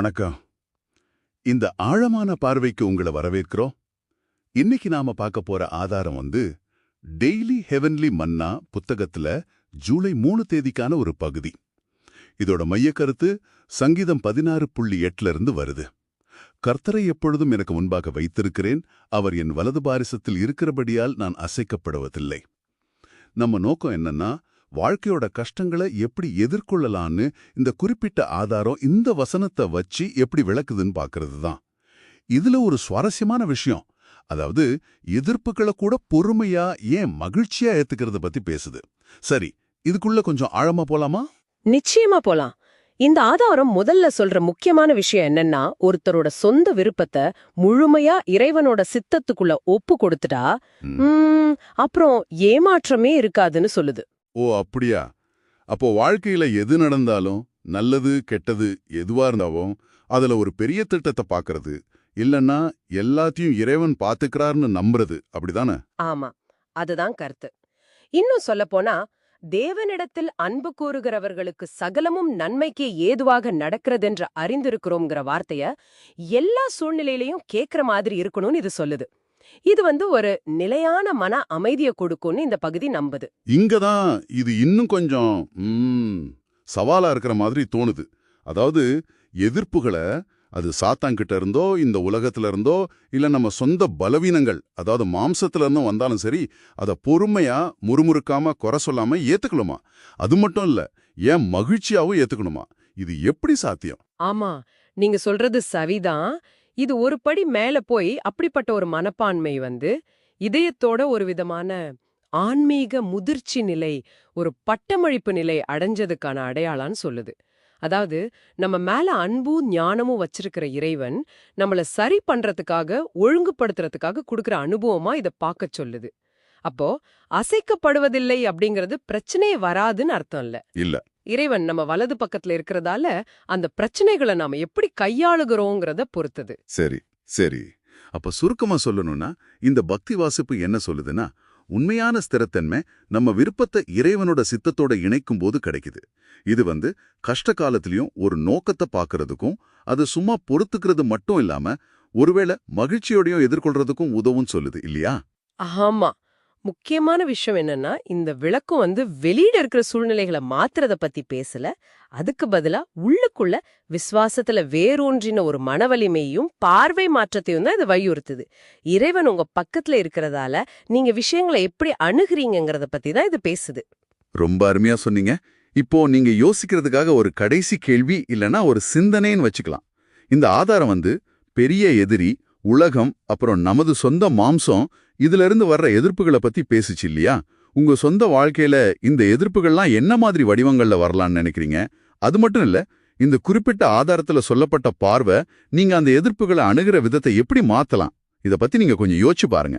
வணக்கம். இந்த ஆழமான பார்வைக்கு உங்களை வரவேற்கிறோம். இன்னைக்கு நாம பார்க்க போற ஆதாரம் வந்து டெய்லி ஹெவன்லி மன்னா புத்தகத்துல ஜூலை மூணு தேதிக்கான ஒரு பகுதி. இதோட மையக்கருத்து சங்கீதம் பதினாறு புள்ளி எட்டுல இருந்து வருது. கர்த்தரை எப்பொழுதும் எனக்கு முன்பாக வைத்திருக்கிறேன் அவர் என் வலது பாரிசத்தில் இருக்கிறபடியால் நான் அசைக்கப்படுவதில்லை. நம்ம நோக்கம் என்னன்னா வாழ்க்கையோட கஷ்டங்களை எப்படி எதிர்கொள்ளலான்னு இந்த குறிப்பிட்ட ஆதாரம் இந்த வசனத்தை வச்சு எப்படி விளக்குதுன்னு பார்க்கறது தான் இதுல ஒரு சுவாரஸ்யமான விஷயம். அதாவது எதிர்ப்புகளை கூட பொறுமையா ஏன் மகிழ்ச்சியா ஏத்துக்கிறத பத்தி பேசுது. சரி இதுக்குள்ள கொஞ்சம் ஆழமா போலாமா? நிச்சயமா போலாம். இந்த ஆதாரம் முதல்ல சொல்ற முக்கியமான விஷயம் என்னன்னா ஒருத்தரோட சொந்த விருப்பத்தை முழுமையா இறைவனோட சித்தத்துக்குள்ள ஒப்பு கொடுத்துட்டா அப்புறம் ஏமாற்றமே இருக்காதுன்னு சொல்லுது. ஓ அப்படியா? அப்போ வாழ்க்கையில எது நடந்தாலும் நல்லது கெட்டது எதுவா இருந்தாலும் அதுல ஒரு பெரிய திட்டத்தை பார்க்கறது இல்லைன்னா எல்லாத்தையும் இறைவன் பாத்துக்கிறார்னு நம்புறது அப்படிதானே? ஆமா அதுதான் கருத்து. இன்னும் சொல்லப்போனா தேவனிடத்தில் அன்பு கூறுகிறவர்களுக்கு சகலமும் நன்மைக்கே ஏதுவாக நடக்கிறதென்று அறிந்திருக்கிறோங்கிற வார்த்தைய எல்லா சூழ்நிலையிலையும் கேக்குற மாதிரி இருக்கணும்னு இது சொல்லுது. இது வந்து ஒரு நிலையான மன அமைதியை கொடுக்கும்னு இந்த பகுதி நம்புது. இங்கதான் இது இன்னும் கொஞ்சம் சவாலா இருக்கிற மாதிரி தோணுது. அதாவது எதிர்ப்புகளை அது சாத்தாங்கிட்ட இருந்தோ இந்த உலகத்துல இருந்தோ இல்ல நம்ம சொந்த பலவீனங்கள் அதாவது மாம்சத்துல இருந்தும் வந்தாலும் சரி அதை பொறுமையா முறுமுறுக்காம குறை சொல்லாம ஏத்துக்கணுமா? அது மட்டும் இல்ல ஏன் மகிழ்ச்சியாவும் ஏத்துக்கணுமா? இது எப்படி சாத்தியம்? ஆமா நீங்க சொல்றது சரிதான். இது ஒரு படி மேல போய் அப்படிப்பட்ட ஒரு மனப்பான்மை வந்து இதயத்தோட ஒரு விதமான ஆன்மீக முதிர்ச்சி நிலை ஒரு பட்டமளிப்பு நிலை அடைஞ்சதுக்கான அடையாளான்னு சொல்லுது. அதாவது நம்ம மேல அன்பும் ஞானமும் வச்சிருக்கிற இறைவன் நம்மள சரி பண்றதுக்காக ஒழுங்குபடுத்துறதுக்காக கொடுக்குற அனுபவமா இத பார்க்க சொல்லுது. அப்போ அசைக்கப்படுவதில்லை அப்படிங்கிறது பிரச்சனையே வராதுன்னு அர்த்தம் இல்ல. இல்ல. இறைவன் நம்ம வலது பக்கத்துல இருக்கிறதால அந்த பிரச்சனைகளை நாம எப்படி கையாளுகிறோங்கிறத பொறுத்தது. சரி சரி. அப்ப சுருக்கமா சொல்லணும்னா இந்த பக்தி வாசிப்பு என்ன சொல்லுதுன்னா உண்மையான ஸ்திரத்தன்மை நம்ம விருப்பத்தை இறைவனோட சித்தத்தோட இணைக்கும் போது கிடைக்குது. இது வந்து கஷ்ட காலத்திலயும் ஒரு நோக்கத்தை பார்க்கறதுக்கும் அது சும்மா பொறுத்துக்கிறது மட்டும் இல்லாம ஒருவேளை மகிழ்ச்சியோடையும் எதிர்கொள்றதுக்கும் உதவும் சொல்லுது இல்லையா? ஆமா. முக்கியமான விஷயம் என்னன்னா இந்த விளக்கம் வந்து வெளியிட இருக்கிற சூழ்நிலைகளை மாத்துறத பத்தி பேசல. அதுக்கு பதிலா உள்ளுக்குள்ள விசுவாசத்துல வேரூன்றின ஒரு மனவலிமையும் பார்வை மாற்றத்தையும் தான் இது வலியுறுத்துது. இறைவன் உங்க பக்கத்துல இருக்கிறதால நீங்க விஷயங்களை எப்படி அணுகிறீங்கிறத பத்தி தான் இது பேசுது. ரொம்ப அருமையா சொன்னீங்க. இப்போ நீங்க யோசிக்கிறதுக்காக ஒரு கடைசி கேள்வி இல்லனா ஒரு சிந்தனைன்னு வச்சுக்கலாம். இந்த ஆதாரம் வந்து பெரிய எதிரி உலகம் அப்புறம் நமது சொந்த மாம்சம் இதுல இருந்து வர்ற எதிர்ப்புகளை பத்தி பேசுச்சு இல்லையா? உங்க சொந்த வாழ்க்கையில இந்த எதிர்ப்புகள்லாம் என்ன மாதிரி வடிவங்கள்ல வரலாம்னு நினைக்கிறீங்க? அது மட்டும் இல்ல இந்த குறிப்பிட்ட ஆதாரத்துல சொல்லப்பட்ட பார்வை நீங்க அந்த எதிர்ப்புகளை அணுகிற விதத்தை எப்படி மாத்தலாம்? இத பத்தி நீங்க கொஞ்சம் யோசிச்சு பாருங்க.